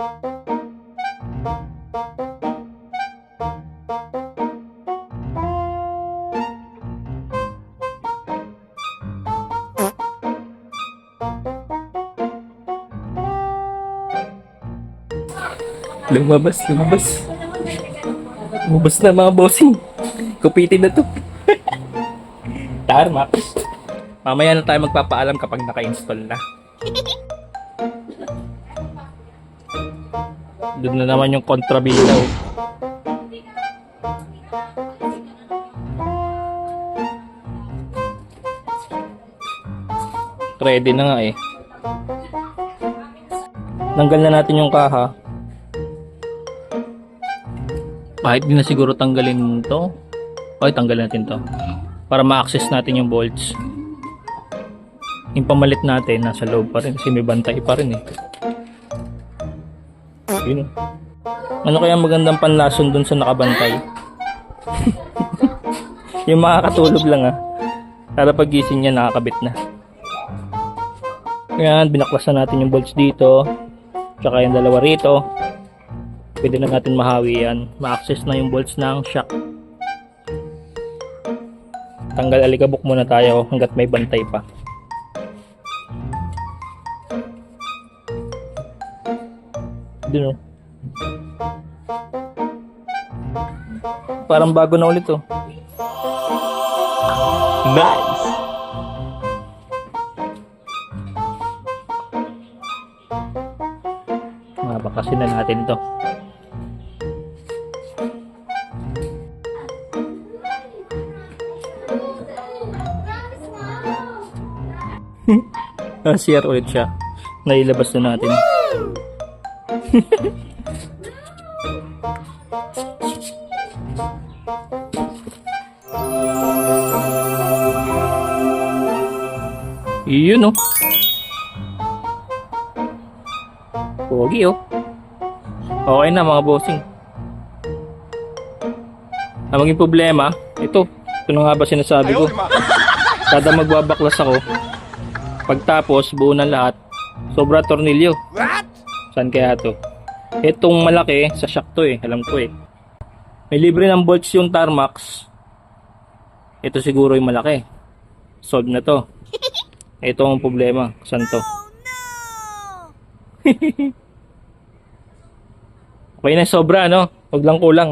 Lumabas, lumabas. Lumabas na mga bossing. Kupitin na to. Tarmax. Mamaya na tayo magpapaalam kapag naka-install na. Doon na naman yung kontrabilaw. Ready na nga eh. Tanggal na natin yung kaha. Kahit di na siguro tanggalin to. Okay, tanggalin natin to. Para ma-access natin yung bolts. Yung pamalit natin, nasa loob pa rin. Kasi may bantay pa rin eh. Yun. Ano kaya magandang panlason dun sa nakabantay? yung makakatulog lang ah. Para pagising niya nakakabit na. Ayan, binaklasan natin yung bolts dito. Tsaka yung dalawa rito. Pwede na natin mahawi yan. Ma-access na yung bolts ng shock. Tanggal alikabok muna tayo hanggat may bantay pa. Dun oh. Parang bago na ulit oh. Nice! Mabakasin na natin to. ah, CR ulit siya. Nailabas na natin. Yun oh. Pogi oh. Okay na mga bossing. Ang maging problema, ito. Ito na nga ba sinasabi ko. Kada magbabaklas ako, pagtapos buo na lahat, sobra tornilyo. Saan kaya to? Itong malaki, sa shock to eh. Alam ko eh. May libre ng bolts yung Tarmax. Ito siguro yung malaki. Solve na to. Ito ang problema. Saan to? Okay na sobra, no? Huwag lang kulang.